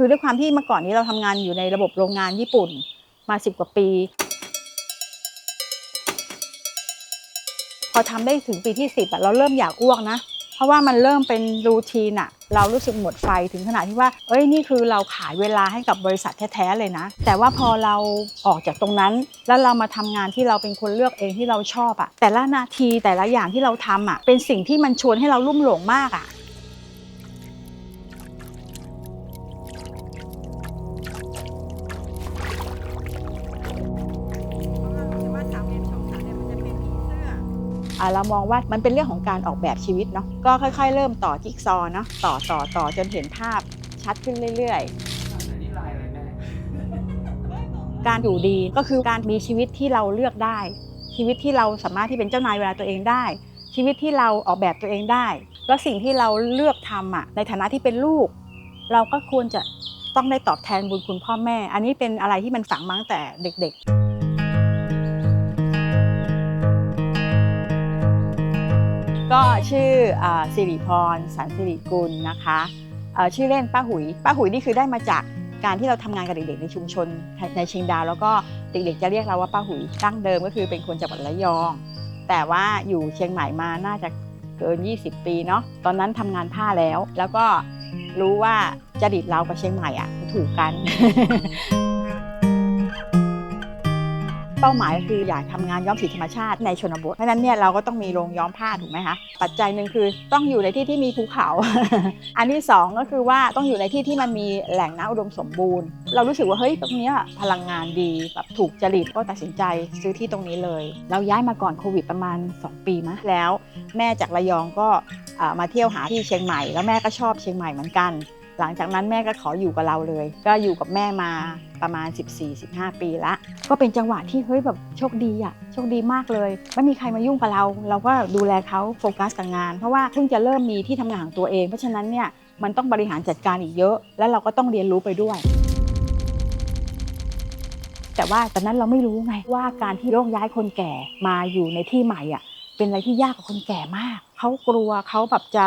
คือด้วยความที่เมื่อก่อนนี้เราทำงานอยู่ในระบบโรงงานญี่ปุ่นมาสิบกว่าปี พอทำได้ถึงปีที่สิบเราเริ่มอยากอ้วกนะ เพราะว่ามันเริ่มเป็นรูทีนอะเรารู้สึกหมดไฟถึงขนาดที่ว่า เอ้ยนี่คือเราขายเวลาให้กับบริษัทแท้ๆเลยนะ แต่ว่าพอเราออกจากตรงนั้น แล้วเรามาทำงานที่เราเป็นคนเลือกเองที่เราชอบอะแต่ละนาทีแต่ละอย่างที่เราทำอะเป็นสิ่งที่มันชวนให้เราลุ่มหลงมากอะ เรามองว่ามันเป็นเรื่องของการออกแบบชีวิตเนาะก็ค่อย ๆ เริ่มต่อจิ๊กซอว์เนาะต่อต่อต่อจนเห็นภาพชัดขึ้นเรื่อย ๆการอยู่ดีก็คือการมีชีวิตที่เราเลือกได้ ชีวิตที่เราสามารถที่เป็นเจ้านายเวลาตัวเองได้ ชีวิตที่เราออกแบบตัวเองได้ แล้วสิ่งที่เราเลือกทำอะในฐานะที่เป็นลูก เราก็ควรจะต้องได้ตอบแทนบุญคุณพ่อแม่ อันนี้เป็นอะไรที่มันฝังมาตั้งแต่เด็ก ๆ ก็ชื่อสิริพรสันสิริกุลนะคะชื่อเล่นป้าหุย ป้าหุยนี่คือได้มาจากการที่เราทำงานกับเด็กๆในชุมชนในเชียงดาว แล้วก็เด็กๆจะเรียกเราว่าป้าหุยตั้งเดิมก็คือเป็นคนจังหวัดระยอง แต่ว่าอยู่เชียงใหม่มาน่าจะเกิน 20 ปีเนาะตอนนั้นทำงานผ้าแล้ว แล้วก็รู้ว่าจริตเรากับเชียงใหม่อะถูกกัน เป้าหมายคืออยากทำงานย้อมสีธรรมชาติในชนบทเพราะนั้นเนี่ยเราก็ต้องมีโรงย้อมผ้าถูกไหมคะปัจจัยหนึ่งคือต้องอยู่ในที่ที่มีภูเขา อันที่สองก็คือว่าต้องอยู่ในที่ที่มันมีแหล่งน้ำอุดมสมบูรณ์ เรารู้สึกว่าเฮ้ยตรงนี้พลังงานดีแบบถูกจริตก็ตัดสินใจซื้อที่ตรงนี้เลย เราย้ายมาก่อนโควิดประมาณ 2 ปีมะแล้ว แม่จากระยองก็มาเที่ยวหาที่เชียงใหม่ แล้วแม่ก็ชอบเชียงใหม่เหมือนกัน หลังจากนั้นแม่ก็ขออยู่กับเราเลย ก็อยู่กับแม่มาประมาณ 14-15 ปีละ ก็เป็นจังหวะที่เฮ้ยแบบโชคดีอะโชคดีมากเลย ไม่มีใครมายุ่งกับเรา เราก็ดูแลเขาโฟกัสกับงาน เพราะว่าเพิ่งจะเริ่มมีที่ทำงานของตัวเอง เพราะฉะนั้นเนี่ยมันต้องบริหารจัดการอีกเยอะ แล้วเราก็ต้องเรียนรู้ไปด้วย แต่ว่าตอนนั้นเราไม่รู้ไงว่าการที่โยกย้ายคนแก่มาอยู่ในที่ใหม่อะ เป็นอะไรที่ยากกับคนแก่มาก เขากลัวเขาแบบจะ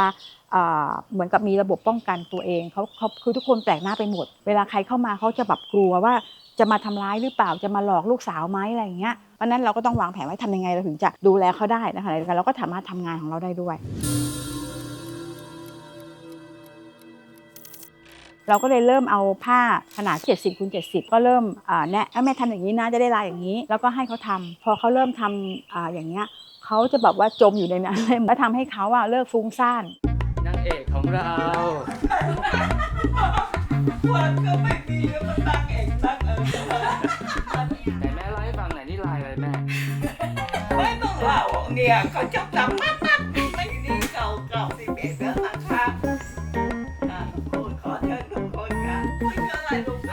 เหมือนกับมีระบบป้องกันตัวเองเขาเขาคือทุกคนแปลกหน้าไปหมด เวลาใครเข้ามาเขาจะแบบกลัวว่าจะมาทำร้ายหรือเปล่าจะมาหลอกลูกสาวไหมอะไรอย่างเงี้ยเพราะนั้นเราก็ต้องวางแผนไว้ทำยังไงเราถึงจะดูแลเขาได้นะคะแล้วเราก็สามารถทำงานของเราได้ด้วย เราก็เลยเริ่มเอาผ้าขนาด 70คูณ70 ก็เริ่มแนะแม่ทำอย่างนี้นะจะได้ลายอย่างนี้ แล้วก็ให้เขาทำพอเขาเริ่มทำอ่าอย่างเงี้ย เขาจะแบบว่าจมอยู่ในนั้นเลยแล้วทำให้เขาอะเลิกฟุ้งซ่านนางเอกของเรา วันก็ไม่มีแล้วมันตั้งเองตั้งเออไหนแม่เล่าให้ฟังหน่อยนี่ลายอะไรแม่ ไม่ต้องเล่าเนี่ยเขาจะจำมา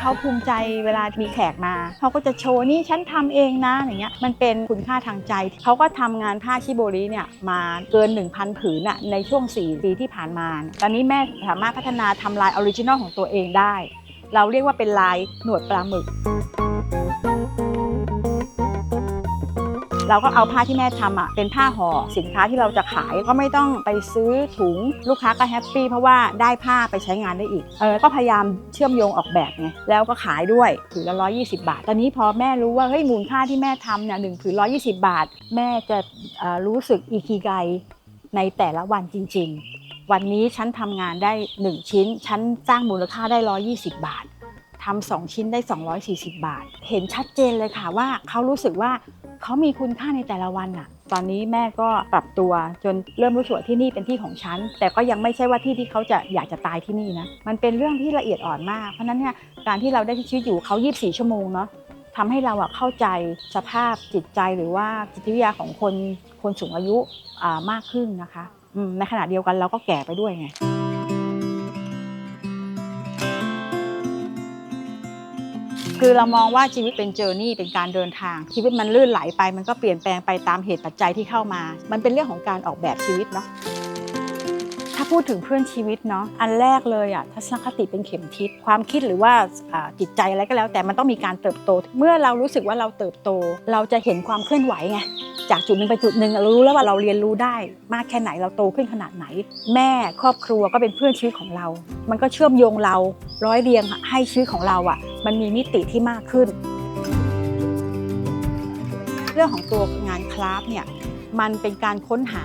เขาภูมิใจเวลามีแขกมาเขาก็จะโชว์นี่ฉันทำเองนะอย่างเงี้ยมันเป็นคุณค่าทางใจเขาก็ทำงานผ้าชิโบริเนี่ยมาเกิน 1,000 ผืนอะในช่วง 4 ปีที่ผ่านมา ตอนนี้แม่สามารถพัฒนาทำลายออริจินอลของตัวเองได้ เราเรียกว่าเป็นลายหนวดปลาหมึก เราก็เอาผ้าที่แม่ทำอะเป็นผ้าห่อสินค้าที่เราจะขายก็ไม่ต้องไปซื้อถุงลูกค้าก็แฮปปี้เพราะว่าได้ผ้าไปใช้งานได้อีกเออก็พยายามเชื่อมโยงออกแบบไงแล้วก็ขายด้วยถือละ120บาท ตอนนี้พอแม่รู้ว่าเฮ้ยมูลค่าที่แม่ทำเนี่ยหนึ่งถือ120บาท แม่จะรู้สึกอีคิไกในแต่ละวันจริง ๆ วันนี้ฉันทำงานได้ 1 ชิ้น ฉันสร้างมูลค่าได้ 120 บาททำสองชิ้นได้ 240 บาท เห็นชัดเจนเลยค่ะว่าเขารู้สึกว่า เขามีคุณค่าในแต่ละวันอะตอนนี้แม่ก็ปรับตัวจนเริ่มรู้สึกว่าที่นี่เป็นที่ของฉัน แต่ก็ยังไม่ใช่ว่าที่ที่เขาจะอยากจะตายที่นี่นะ มันเป็นเรื่องที่ละเอียดอ่อนมาก เพราะนั้นเนี่ยการที่เราได้ชีวิตอยู่เขา 24 ชั่วโมงเนาะทำให้เราอะเข้าใจสภาพจิตใจหรือว่าจิตวิทยาของคนคนสูงอายุมากขึ้นนะคะในขณะเดียวกันเราก็แก่ไปด้วยไง คือเรามองว่าชีวิตเป็นเจอร์นี่เป็นการเดินทาง ชีวิตมันลื่นไหลไป มันก็เปลี่ยนแปลงไปตามเหตุปัจจัยที่เข้ามา มันเป็นเรื่องของการออกแบบชีวิตเนาะ ถ้าพูดถึงเพื่อนชีวิตเนาะอันแรกเลยอะทัศนคติเป็นเข็มทิศความคิดหรือว่าจิตใจอะไรก็แล้ว แต่มันต้องมีการเติบโต เมื่อเรารู้สึกว่าเราเติบโต เราจะเห็นความเคลื่อนไหวไงจากจุดหนึ่งไปจุดหนึ่งเรารู้แล้วว่าเราเรียนรู้ได้ มากแค่ไหนเราโตขึ้นขนาดไหน แม่ครอบครัวก็เป็นเพื่อนชีวิตของเรา มันก็เชื่อมโยงเราร้อยเรียงให้ชีวิตของเราอะมันมีมิติที่มากขึ้น เรื่องของตัวงานคราฟเนี่ย มันเป็นการค้นหา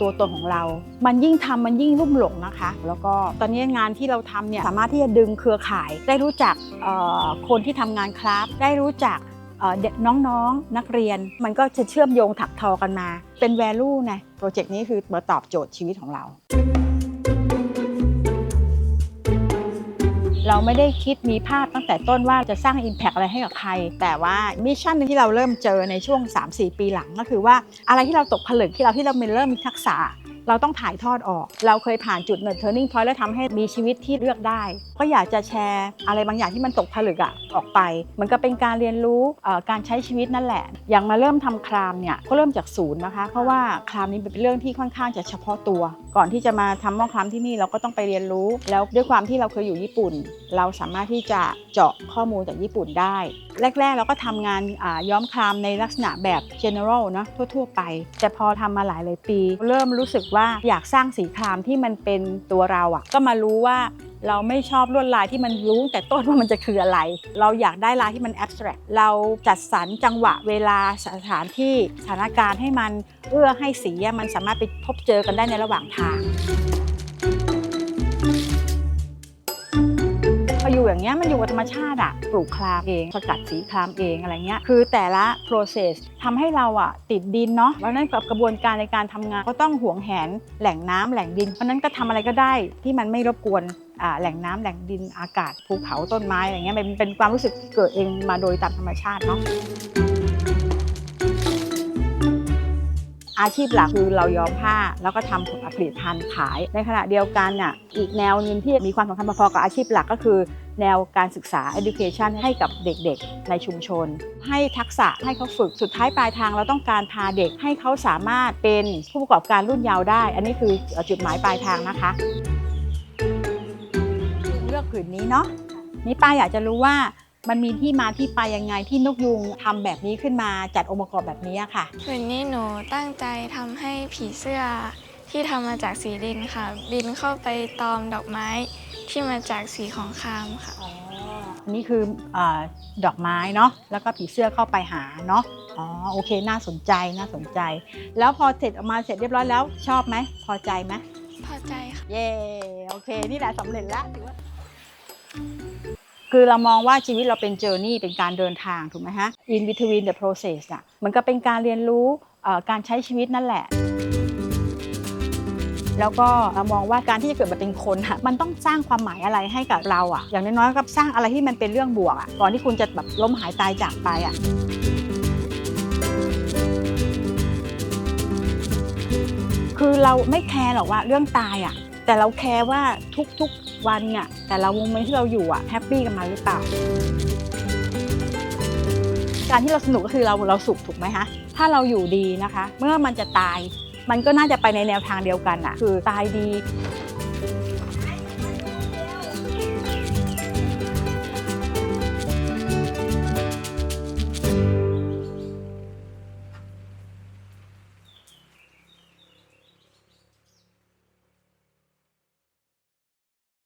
ตัวตนของเรา มันยิ่งทำมันยิ่งรุ่มหลงนะคะ แล้วก็ตอนนี้งานที่เราทำเนี่ยสามารถที่จะดึงเครือข่าย ได้รู้จักคนที่ทำงานคราฟได้รู้จักเด็กน้องๆนักเรียน มันก็จะเชื่อมโยงถักทอกันมา เป็น value ไงโปรเจกต์นี้คือมาตอบโจทย์ชีวิตของเรา ไม่ได้คิดมีภาพตั้งแต่ต้นว่าจะสร้าง Impact อะไรให้กับใคร แต่ว่ามิชชั่นที่เราเริ่มเจอในช่วง 3-4 ปีหลังก็คือว่าอะไรที่เราตกผลึกที่เราที่เราเริ่มมีทักษะ เราต้องถ่ายทอดออก เราเคยผ่านจุดเนิร์ turning point แล้วทำให้มีชีวิตที่เลือกได้ ก็อยากจะแชร์อะไรบางอย่างที่มันตกผลึกอะออกไปมือนกับเป็นการเรียนรู้การใช้ชีวิตนั่นแหละ อย่างมาเริ่มทำครามเนี่ยก็เริ่มจากศูนย์นะคะ เพราะว่าครามนี้เป็นเรื่องที่ค่อนข้างจะเฉพาะตัว ก่อนที่จะมาทำหม้อครามที่นี่เราก็ต้องไปเรียนรู้ แล้วด้วยความที่เราเคยอยู่ญี่ปุ่น เราสามารถที่จะเจาะข้อมูลจากญี่ปุ่นได้ แรกๆเราก็ทำงานย้อมครามในลักษณะแบบ general เนอะทั่ว ๆ ไป แต่พอทำมาหลายหลายปี เริ่มรู้สึกว่าอยากสร้างสีครามที่มันเป็นตัวเราอะก็มารู้ว่าเราไม่ชอบลวดลายที่มันรู้แต่ต้นว่ามันจะคืออะไร เราอยากได้ลายที่มันแอบสแตรกเราจัดสรรจังหวะเวลาสถานที่สถานการณ์ให้มันเอื้อให้สีมันสามารถไปพบเจอกันได้ในระหว่างทาง อยู่อย่างเงี้ยมันอยู่กับธรรมชาติอะปลูกคลามเองสกัดสีคลามเองอะไรเงี้ยคือแต่ละ process ทำให้เราอะติดดินเนาะเพราะนั้นกับกระบวนการในการทำงานก็ต้องห่วงแหนแหล่งน้ำแหล่งดิน เพราะนั้นก็ทำอะไรก็ได้ที่มันไม่รบกวนอ่าแหล่งน้ำแหล่งดินอากาศภูเขาต้นไม้อะไรเงี้ยมันเป็นความรู้สึกเกิดเองมาโดยตามธรรมชาติเนาะ อาชีพหลักคือเราย้อมผ้า แล้วก็ทำผลิตภัณฑ์ขาย ในขณะเดียวกันน่ะอีกแนวหนึงที่มีความสำคัญพอๆกับอาชีพหลักก็คือ แนวการศึกษา education ให้กับเด็กๆ ในชุมชน ให้ทักษะให้เขาฝึกสุดท้ายปลายทางเราต้องการพาเด็กให้เขาสามารถเป็นผู้ประกอบการรุ่นเยาว์ได้ อันนี้คือจุดหมายปลายทางนะคะ เลือกผืนนี้เนาะนี่ป้าอยากจะรู้ว่า มันมีที่มาที่ไปยังไงที่นกยุงทำแบบนี้ขึ้นมาจัดองค์ประกอบแบบนี้อะค่ะคืนนี้หนูตั้งใจทำให้ผีเสื้อที่ทำมาจากสีดินค่ะ บินเข้าไปตอมดอกไม้ที่มาจากสีของคามค่ะอันนี้คืออาดอกไม้เนาะแล้วก็ผีเสื้อเข้าไปหาเนาะอ๋อโอเคน่าสนใจน่าสนใจ แล้วพอเสร็จออกมาเสร็จเรียบร้อยแล้วชอบไหมพอใจไหมพอใจค่ะเย่โอเค นี่แหละสำเร็จแล้วถือว่า คือเรามองว่าชีวิตเราเป็นเจอร์นี่เป็นการเดินทางถูกไหมฮะ in between the process อะมันก็เป็นการเรียนรู้การใช้ชีวิตนั่นแหละ แล้วก็เรามองว่าการที่จะเกิดมาเป็นคนอะมันต้องสร้างความหมายอะไรให้กับเราอะอย่างน้อยๆก็สร้างอะไรที่มันเป็นเรื่องบวกอะก่อนที่คุณจะแบบล้มหายตายจากไปอะ คือเราไม่แคร์หรอกว่าเรื่องตายอะแต่เราแคร์ว่าทุกๆวันเนี่ยแต่ละวงเมนที่เราอยู่อะแฮปปี้กับมันหรือเปล่า การที่เราสนุกก็คือเราเราสุขถูกไหมคะถ้าเราอยู่ดีนะคะ เมื่อมันจะตาย มันก็น่าจะไปในแนวทางเดียวกันอะ คือตายดี